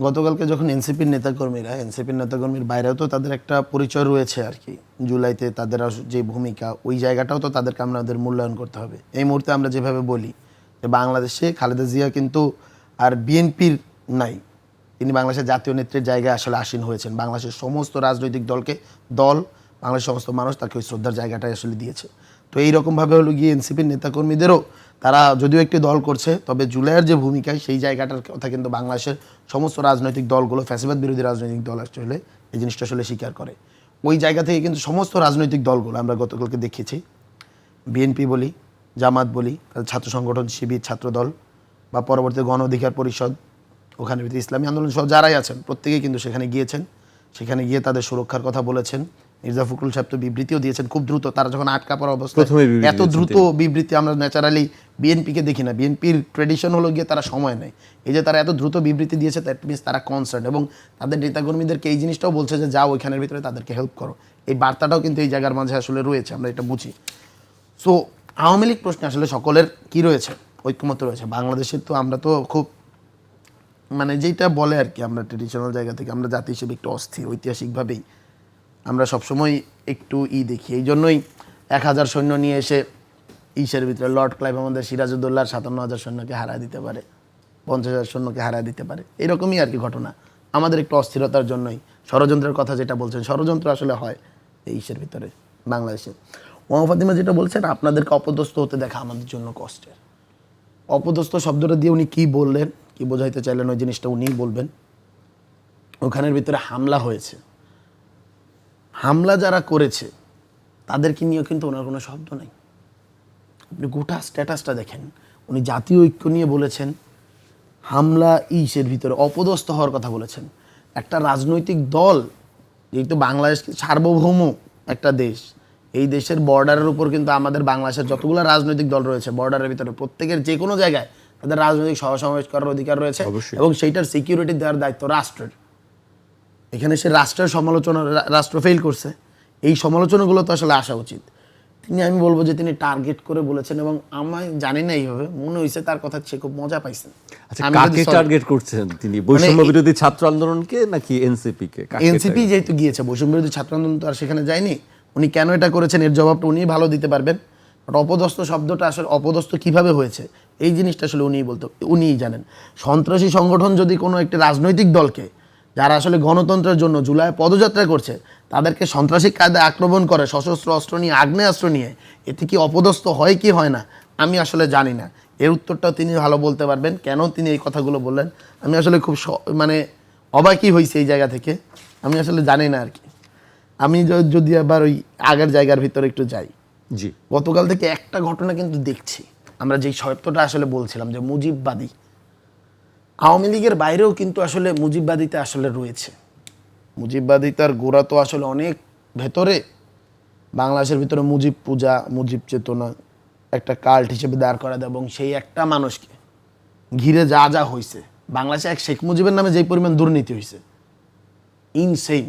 গতকালকে যখন এনসিপির নেতাকর্মীরা, এনসিপির নেতাকর্মীর বাইরেও তো তাদের একটা পরিচয় রয়েছে আর কি জুলাইতে তাদের যে ভূমিকা, ওই জায়গাটাও তো তাদেরকে আমাদের মূল্যায়ন করতে হবে। এই মুহূর্তে আমরা যেভাবে বলি যে বাংলাদেশে খালেদা জিয়া কিন্তু আর বিএনপির নাই। তিনি বাংলাদেশের জাতীয় নেত্রীর জায়গায় আসলে আসীন হয়েছেন। বাংলাদেশের সমস্ত রাজনৈতিক দলকে, দল, বাংলাদেশের সমস্ত মানুষ তাকে ওই শ্রদ্ধার জায়গাটাই আসলে দিয়েছে। তো এইরকমভাবে হলো গিয়ে এনসিপির নেতাকর্মীদেরও তারা যদিও একটি দল করছে, তবে জুলাইয়ের যে ভূমিকায় সেই জায়গাটার কথা কিন্তু বাংলাদেশের সমস্ত রাজনৈতিক দলগুলো ফ্যাসিবাদ বিরোধী রাজনৈতিক দল আসলে এই জিনিসটা আসলে স্বীকার করে। ওই জায়গা থেকে কিন্তু সমস্ত রাজনৈতিক দলগুলো, আমরা গতকালকে দেখেছি, বিএনপি বলি, জামাত বলি ছাত্র সংগঠন, শিবির, ছাত্রদল, বা পরবর্তী গণ অধিকার পরিষদ, ওখানে ইসলামী আন্দোলন সহ যারাই আছেন, প্রত্যেকেই কিন্তু সেখানে গিয়েছেন, সেখানে গিয়ে তাদের সুরক্ষার কথা বলেছেন। মির্জা ফখরুল সাহেব তো বিবৃতিও দিয়েছেন খুব দ্রুত তারা যখন আটকা পড়া অবস্থায় এত দ্রুত বিবৃতি আমরা ন্যাচারালি বিএনপিকে দেখি না। বিএনপির ট্রেডিশন হলো গিয়ে তারা সময় নেয়। এই যে তারা এত দ্রুত বিবৃতি দিয়েছে দ্যাট মিনস তারা কনসার্ন এবং তাদের নেতাকর্মীদেরকে এই জিনিসটাও বলছে যে যাও ওইখানের ভিতরে তাদেরকে হেল্প করো। এই বার্তাটাও কিন্তু এই জায়গার মাঝে আসলে রয়েছে আমরা এটা বুঝি। সো আওয়ামী লীগ প্রশ্নে আসলে সকলের কি রয়েছে? ঐক্যমত রয়েছে। বাংলাদেশের তো আমরা তো খুব মানে যেটা বলে আর কি আমরা ট্রেডিশনাল জায়গা থেকে আমরা জাতি হিসেবে একটু অস্থির ঐতিহাসিকভাবেই। আমরা সবসময় একটু ই দেখি। এই জন্যই এক হাজার সৈন্য নিয়ে এসে ইসের ভিতরে লর্ড ক্লাইভ আমাদের সিরাজউদ্দৌলার সাতান্ন হাজার সৈন্যকে হারায় দিতে পারে, পঞ্চাশ হাজার সৈন্যকে হারায় দিতে পারে। এরকমই আর কি ঘটনা। আমাদের একটু অস্থিরতার জন্যই ষড়যন্ত্রের কথা যেটা বলছেন, ষড়যন্ত্র আসলে হয় এই ইসের ভিতরে, বাংলাদেশে। ফাতিমা যেটা বলছেন, আপনাদেরকে অপদস্থ হতে দেখা আমাদের জন্য কষ্টের। অপদস্থ শব্দটা দিয়ে উনি কী বললেন, কি বোঝাইতে চাইলেন, ওই জিনিসটা উনিই বলবেন। ওখানের ভিতরে হামলা হয়েছে। হামলা যারা করেছে তাদেরকে নিয়েও কিন্তু ওনার কোনো শব্দ নেই। আপনি গোটা স্ট্যাটাসটা দেখেন উনি জাতীয় ঐক্য নিয়ে বলেছেন হামলা ইসের ভিতরে অপদস্থ হওয়ার কথা বলেছেন। একটা রাজনৈতিক দল যেহেতু বাংলাদেশ সার্বভৌম একটা দেশ এই দেশের বর্ডারের উপর কিন্তু আমাদের বাংলাদেশের যতগুলো রাজনৈতিক দল রয়েছে বর্ডারের ভিতরে প্রত্যেকের যে কোনো জায়গায় তাদের রাজনৈতিক সহসমাবেশ করার অধিকার রয়েছে। এবং সেইটার সিকিউরিটি দেওয়ার দায়িত্ব রাষ্ট্রের। এখানে সে রাষ্ট্রের সমালোচনা রাষ্ট্র ফেল করছে। এই সমালোচনাগুলো তো আসলে আসা উচিত। তিনি আমি বলব যে তিনি টার্গেট করে বলেছেন এবং আমি জানি না এইভাবে মনে হয়েছে তার কথা সে খুব মজা পাইছেন। আচ্ছা কাকে টার্গেট করছেন তিনি? বৈষম্য বিরোধী ছাত্র আন্দোলনকে নাকি এনসিপি কে এনসিপি যেহেতু গিয়েছে বৈষম্য বিরোধী ছাত্র আন্দোলন তো আর সেখানে যায়নি। উনি কেন এটা করেছেন এর জবাবটা উনিই ভালো দিতে পারবেন। বাট অপদস্থ শব্দটা আসলে অপদস্থ কীভাবে হয়েছে এই জিনিসটা আসলে উনিই বলতো উনিই জানেন। সন্ত্রাসী সংগঠন যদি কোনো একটি রাজনৈতিক দলকে যারা আসলে গণতন্ত্রের জন্য জুলাই পদযাত্রা করছে তাদেরকে সন্ত্রাসী কায়দায় আক্রমণ করে সশস্ত্র অস্ত্র নিয়ে আগ্নেয়াস্ত্র নিয়ে এতে কি অপদস্থ হয় কি হয় না আমি আসলে জানি না। এর উত্তরটাও তিনি ভালো বলতে পারবেন কেন তিনি এই কথাগুলো বললেন আমি আসলে খুব স- মানে অবাকই হয়েছে এই জায়গা থেকে আমি আসলে জানি না আর কি। আমি যদি আবার ওই আগের জায়গার ভিতরে একটু যাই। জি। গতকাল থেকে একটা ঘটনা কিন্তু দেখছি। আমরা যেই শর্তটা আসলে বলছিলাম যে মুজিববাদী আওয়ামী লীগের বাইরেও কিন্তু আসলে মুজিববাদিতা আসলে রয়েছে। মুজিববাদিতার গোড়া তো আসলে অনেক ভেতরে। বাংলাদেশের ভিতরে মুজিব পূজা, মুজিব চেতনা একটা কাল্ট হিসেবে দাঁড় করা দেয় এবং সেই একটা মানুষকে ঘিরে যা যা হয়েছে বাংলাদেশে এক শেখ মুজিবের নামে যেই পরিমাণ দুর্নীতি হয়েছে ইনসেইন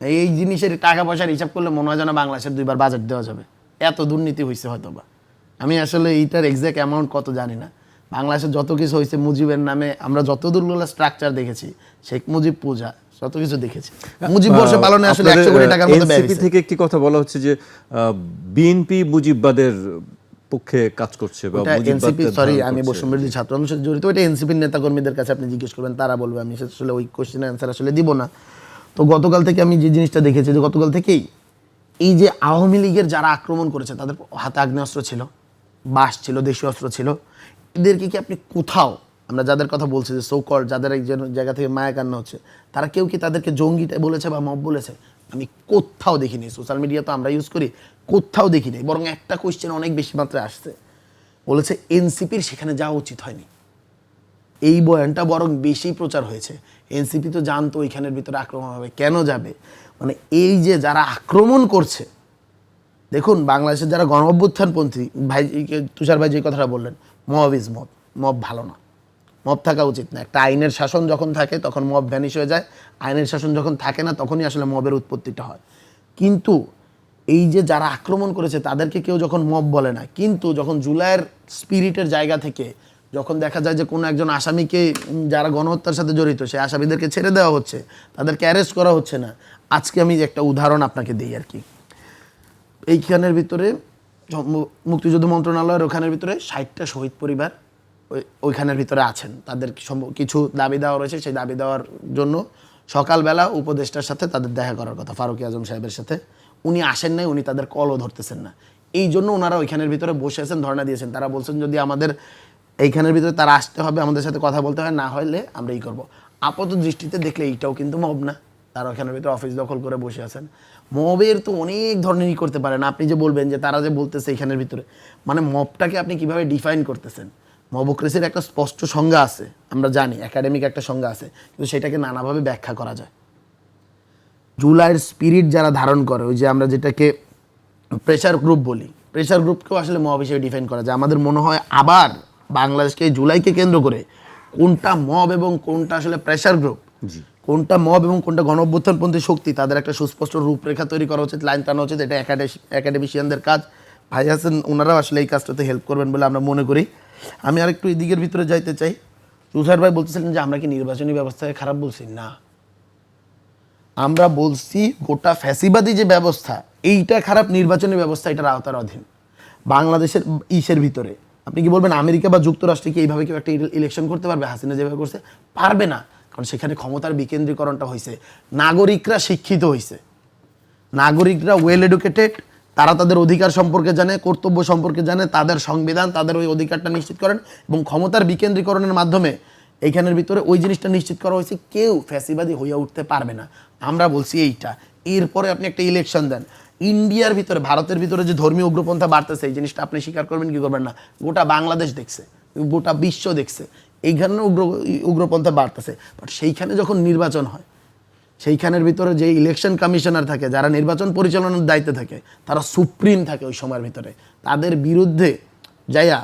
এই জিনিসের টাকা পয়সার হিসাব করলে মনে হয় যেন বাংলাদেশের দুইবার বাজেট দেওয়া যাবে। এত দুর্নীতি হয়েছে হয়তো বা আমি আসলে এইটার এক্সাক্ট অ্যামাউন্ট কত জানি না। বাংলাদেশে যত কিছু হয়েছে মুজিবের নামে আমরা যত দূরগুলো স্ট্রাকচার দেখেছি শেখ মুজিব পূজা যত কিছু দেখেছি। মুজিব বর্ষ পালনে আসলে একশো কোটি টাকার মতো ব্যয় থেকে একটি কথা বলা হচ্ছে যে বিএনপি মুজিববাদের পক্ষে কাজ করছে বা এনসিপি সরি আমি। ছাত্র আন্দোলনের জড়িত এটা এনসিপির নেতাকর্মীদের কাছে আপনি জিজ্ঞেস করবেন তারা বলবে আমি আসলে ওই অ্যান্সার আসলে দিব না। তো গতকাল থেকে আমি যে জিনিসটা দেখেছি যে গতকাল থেকেই এই যে আওয়ামী লীগের যারা আক্রমণ করেছে তাদের হাতে আগ্নেয়াস্ত্র ছিল। বাস ছিল, দেশীয় অস্ত্র ছিল। এদেরকে কি আপনি কোথাও, আমরা যাদের কথা বলছি যে সৌকর যাদের একজন জায়গা থেকে মায়া কান্না হচ্ছে, তারা কেউ কি তাদেরকে জঙ্গিটা বলেছে বা মব বলেছে? আমি কোথাও দেখিনি। সোশ্যাল মিডিয়া তো আমরা ইউজ করি, কোথাও দেখিনি। বরং একটা কোয়েশ্চেন অনেক বেশি মাত্রায় আসছে। বলেছে এনসিপির সেখানে যাওয়া উচিত হয়নি। এই বয়ানটা বরং বেশি প্রচার হয়েছে। এনসিপি তো জানতো ওইখানের ভিতরে আক্রমণ হবে, কেন যাবে? মানে এই যে যারা আক্রমণ করছে দেখুন, বাংলাদেশের যারা গণ অভ্যুত্থানপন্থী ভাই, তুষার ভাই যে কথাটা বললেন, মব ইজ মব মব ভালো না। মব থাকা উচিত না। একটা আইনের শাসন যখন থাকে, তখন মব ভ্যানিশ হয়ে যায়। আইনের শাসন যখন থাকে না, তখনই আসলে মবের উৎপত্তিটা হয়। কিন্তু এই যে যারা আক্রমণ করেছে, তাদেরকে কেউ যখন মব বলে না, কিন্তু যখন জুলাইয়ের স্পিরিটের জায়গা থেকে যখন দেখা যায় যে কোনো একজন আসামিকে যারা গণহত্যার সাথে জড়িত, সেই আসামিদেরকে ছেড়ে দেওয়া হচ্ছে, তাদেরকে অ্যারেস্ট করা হচ্ছে না। আজকে আমি একটা উদাহরণ আপনাকে দিই আর কি। এইখানের ভিতরে মুক্তিযুদ্ধ মন্ত্রণালয়ের ওখানের ভিতরে ষাটটা শহীদ পরিবার ওই ওইখানের ভিতরে আছেন। তাদের কিছু দাবি দেওয়া রয়েছে, সেই দাবি দেওয়ার জন্য সকালবেলা উপদেষ্টার সাথে তাদের দেখা করার কথা, ফারুকি আজম সাহেবের সাথে। উনি আসেন নাই, উনি তাদের কলও ধরতেছেন না। এই জন্য ওনারা ওইখানের ভিতরে বসে আছেন, ধর্ণা দিয়েছেন। তারা বলছেন, যদি আমাদের এইখানের ভিতরে তারা আসতে হবে, আমাদের সাথে কথা বলতে হয়, না হলে আমরা এই করব। আপাত দৃষ্টিতে দেখলে এইটাও কিন্তু মব না। তারা ওখানের ভিতরে অফিস দখল করে বসে আছেন। মবের তো অনেক ধরনেরই করতে পারেন। আপনি যে বলবেন যে তারা যে বলতেছে এখানের ভিতরে মানে মবটাকে আপনি কীভাবে ডিফাইন করতেছেন? মবোক্রেসির একটা স্পষ্ট সংজ্ঞা আছে, আমরা জানি একাডেমিক একটা সংজ্ঞা আছে, কিন্তু সেটাকে নানাভাবে ব্যাখ্যা করা যায়। জুলাইয়ের স্পিরিট যারা ধারণ করে, ওই যে আমরা যেটাকে প্রেশার গ্রুপ বলি প্রেশার গ্রুপকেও আসলে মব হিসেবে ডিফাইন করা যায়। আমাদের মনে হয় আবার বাংলাদেশকে জুলাইকে কেন্দ্র করে কোনটা মব এবং কোনটা আসলে প্রেশার গ্রুপ কোনটা মব এবং কোনটা গণ অভ্যুত্থানপন্থী শক্তি, তাদের একটা সুস্পষ্ট রূপরেখা তৈরি করা উচিত, লাইন টানা উচিত, এটা একাডেমিশিয়ানদের কাজ। ভাই হাসান ওনারাও আসলে এই কাজটাতে হেল্প করবেন বলে আমরা মনে করি। আমি আরেকটু এই দিকের ভিতরে যাইতে চাই। তুষার ভাই বলতেছিলেন যে, আমরা কি নির্বাচনী ব্যবস্থাকে খারাপ বলছি? না। আমরা বলছি, গোটা ফ্যাসিবাদী যে ব্যবস্থা, এইটা খারাপ নির্বাচনী ব্যবস্থা, এটার আওতার অধীন। বাংলাদেশের ইসের ভিতরে। আপনি কি বলবেন, আমেরিকা বা যুক্তরাষ্ট্রে কি এইভাবে কেউ একটা ইলেকশন করতে পারবে? হাসিনা যেভাবে করছে, পারবে না। কারণ সেখানে ক্ষমতার বিকেন্দ্রীকরণটা হয়েছে নাগরিকরা শিক্ষিত হয়েছে নাগরিকরা ওয়েল এডুকেটেড তারা তাদের অধিকার সম্পর্কে জানে, কর্তব্য সম্পর্কে জানে, তাদের সংবিধান, তাদের ওই অধিকারটা নিশ্চিত করেন এবং ক্ষমতার বিকেন্দ্রীকরণের মাধ্যমে এইখানের ভিতরে ওই জিনিসটা নিশ্চিত করা হয়েছে, কেউ ফ্যাসিবাদী হইয়া উঠতে পারবে না। আমরা বলছি এইটা। এরপরে আপনি একটা ইলেকশন দেন। ইন্ডিয়ার ভিতরে, ভারতের ভিতরে যে ধর্মীয় উগ্রপন্থা বাড়তেছে, এই জিনিসটা আপনি স্বীকার করবেন কি করবেন না? গোটা বাংলাদেশ দেখছে, গোটা বিশ্ব দেখছে। এইখানে উগ্র, উগ্রপন্থা বাড়তেছে। বাট সেইখানে যখন নির্বাচন হয়, সেইখানের ভিতরে যে ইলেকশন কমিশনার থাকে, যারা নির্বাচন পরিচালনার দায়িত্বে থাকে, তারা সুপ্রিম থাকে ওই সময়ের ভিতরে। তাদের বিরুদ্ধে যাইয়া,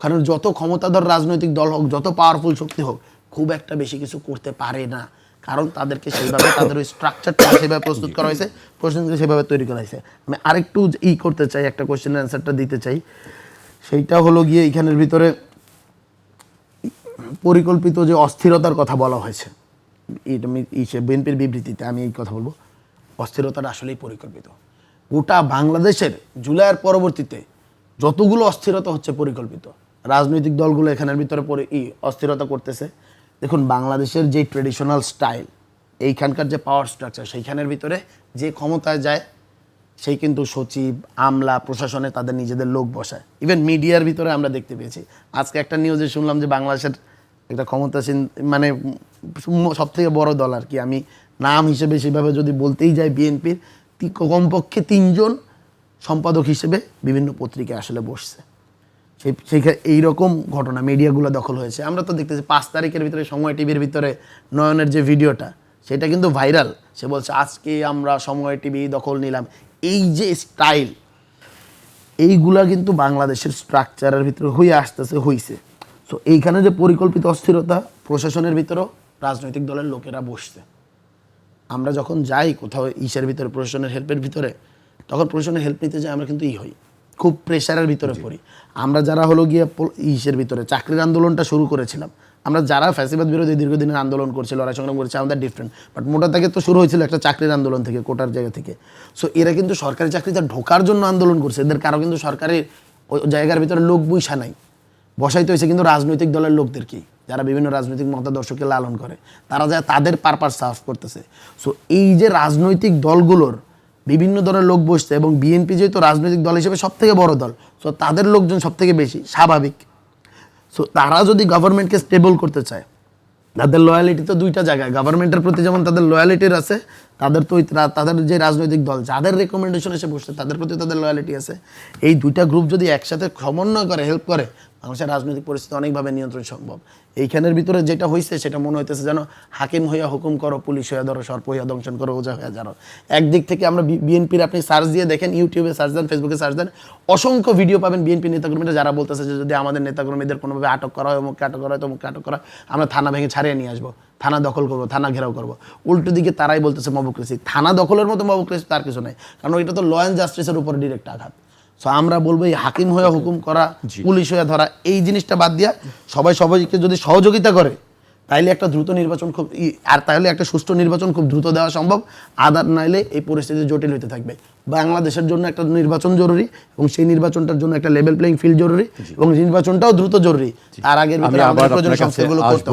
কারণ যত ক্ষমতাধর রাজনৈতিক দল হোক, যত পাওয়ারফুল শক্তি হোক, খুব একটা বেশি কিছু করতে পারে না। কারণ তাদেরকে সেইভাবে, তাদের ওই স্ট্রাকচারটা সেভাবে প্রস্তুত করা হয়েছে প্রশ্নকে সেভাবে তৈরি করা হয়েছে। আমি আরেকটু ই করতে চাই, একটা কোশ্চেনের অ্যান্সারটা দিতে চাই। সেইটা হলো গিয়ে এইখানের ভিতরে পরিকল্পিত যে অস্থিরতার কথা বলা হয়েছে বিএনপির বিবৃতিতে আমি এই কথা বলব, অস্থিরতাটা আসলেই পরিকল্পিত। গোটা বাংলাদেশের জুলাইয়ের পরবর্তীতে যতগুলো অস্থিরতা হচ্ছে পরিকল্পিত, রাজনৈতিক দলগুলো এখানের ভিতরে অস্থিরতা করতেছে। দেখুন, বাংলাদেশের যে ট্রেডিশনাল স্টাইল এইখানকার যে পাওয়ার স্ট্রাকচার সেইখানের ভিতরে যে ক্ষমতায় যায়, সেই কিন্তু সচিব, আমলা, প্রশাসনে তাদের নিজেদের লোক বসায়। ইভেন মিডিয়ার ভিতরে আমরা দেখতে পেয়েছি। আজকে একটা নিউজে শুনলাম যে বাংলাদেশের একটা ক্ষমতাসীন মানে সব থেকে বড় দল আর কি। আমি নাম হিসেবে সেভাবে যদি বলতেই যাই বিএনপির কমপক্ষে তিনজন সম্পাদক হিসেবে বিভিন্ন পত্রিকায় আসলে বসছে। সেই সেইখানে এইরকম ঘটনা মিডিয়াগুলো দখল হয়েছে। আমরা তো দেখতেছি পাঁচ তারিখের ভিতরে সময় টিভির ভিতরে নয়নের যে ভিডিওটা, সেটা কিন্তু ভাইরাল। সে বলছে, আজকে আমরা সময় টিভি দখল নিলাম। এই যে স্টাইল এইগুলা কিন্তু বাংলাদেশের স্ট্রাকচারের ভিতরে হয়ে আসতেছে, হইছে। সো এইখানে যে পরিকল্পিত অস্থিরতা প্রশাসনের ভিতরেও রাজনৈতিক দলের লোকেরা বসছে। আমরা যখন যাই কোথাও ইসের ভিতরে প্রশাসনের হেল্পের ভিতরে তখন প্রশাসনের হেল্প নিতে যাই আমরা কিন্তু ই হই। খুব প্রেশারের ভিতরে পড়ি। আমরা যারা হলো গিয়ে ইসের ভিতরে চাকরির আন্দোলনটা শুরু করেছিলাম। আমরা যারা ফ্যাসিবাদ বিরোধী দীর্ঘদিনের আন্দোলন করছিল লড়াই সংগ্রাম করেছে আমাদের ডিফারেন্ট বাট মোটা থেকে তো শুরু হয়েছিল একটা চাকরির আন্দোলন থেকে কোটার জায়গা থেকে। সো এরা কিন্তু সরকারি চাকরিতে ঢোকার জন্য আন্দোলন করছে। এদের কারও কিন্তু সরকারি ওই জায়গার ভিতরে লোক বইসা নাই। বসাইতে হয়েছে কিন্তু রাজনৈতিক দলের লোকদেরকেই যারা বিভিন্ন রাজনৈতিক মতাদর্শকে লালন করে, তারা যা তাদের পারপাস সার্ভ করতেছে। সো এই যে রাজনৈতিক দলগুলোর বিভিন্ন দলের লোক বসছে এবং বিএনপি যেহেতু রাজনৈতিক দল হিসেবে সব থেকে বড় দল সো তাদের লোকজন সব থেকে বেশি, স্বাভাবিক। সো তারা যদি গভর্নমেন্টকে স্টেবল করতে চায়, তাদের লয়ালিটি তো দুইটা জায়গায় গভর্নমেন্টের প্রতি যেমন তাদের লয়ালিটির আছে, তাদের তো তাদের যে রাজনৈতিক দল, যাদের রেকমেন্ডেশন এসে বসছে, তাদের প্রতি তাদের লয়ালিটি আছে। এই দুইটা গ্রুপ যদি একসাথে সমন্বয় করে হেল্প করে বাংলাদেশের রাজনৈতিক পরিস্থিতি অনেকভাবে নিয়ন্ত্রণ সম্ভব। এইখানের ভিতরে যেটা হয়েছে সেটা মনে হইতেছে যেন হাকিম হইয়া হুকুম করো, পুলিশ হইয়া ধরো, সর্প হইয়া দংশন করো, ওজা হইয়া জানো। একদিক থেকে আমরা বিএনপির আপনি সার্চ দিয়ে দেখেন, ইউটিউবে সার্চ দেন, ফেসবুকে সার্চ দেন, অসংখ্য ভিডিও পাবেন বিএনপি নেতাকর্মীরা যারা বলতেছে যে যদি আমাদের নেতাকর্মীদের কোনোভাবে আটক করা হয়, অমুককে আটক করা হয়, তমুককে আটক করা আমরা থানা ভেঙে ছাড়িয়ে নিয়ে আসব, থানা দখল করব, থানা ঘেরাও করব। উল্টো দিকে তারাই বলতেছে মবক্রেসি। থানা দখলের মতো মবক্রেসি তার কিছু নাই, কারণ এটা তো ল অ্যান্ড জাস্টিসের উপর ডিরেক্ট আঘাত। সো আমরা বলব এই হাকিম হয়ে হুকুম। করা পুলিশ হয়ে ধরা এই জিনিসটা বাদ দিয়া সবাই সবাইকে যদি সহযোগিতা করে তাইলে একটা দ্রুত নির্বাচন খুব ই- আর তাহলে একটা সুষ্ঠু নির্বাচন খুব দ্রুত দেওয়া সম্ভব। আদার নাইলে এই পরিস্থিতি জটিল হতে থাকবে। বাংলাদেশের জন্য একটা নির্বাচন জরুরি এবং সেই নির্বাচনটার জন্য একটা লেভেল প্লেইং ফিল্ড জরুরি এবং নির্বাচনটাও দ্রুত জরুরি। তার আগের আমি ভিতরে আবার আমাদের প্রয়োজন সংস্কারগুলো করতে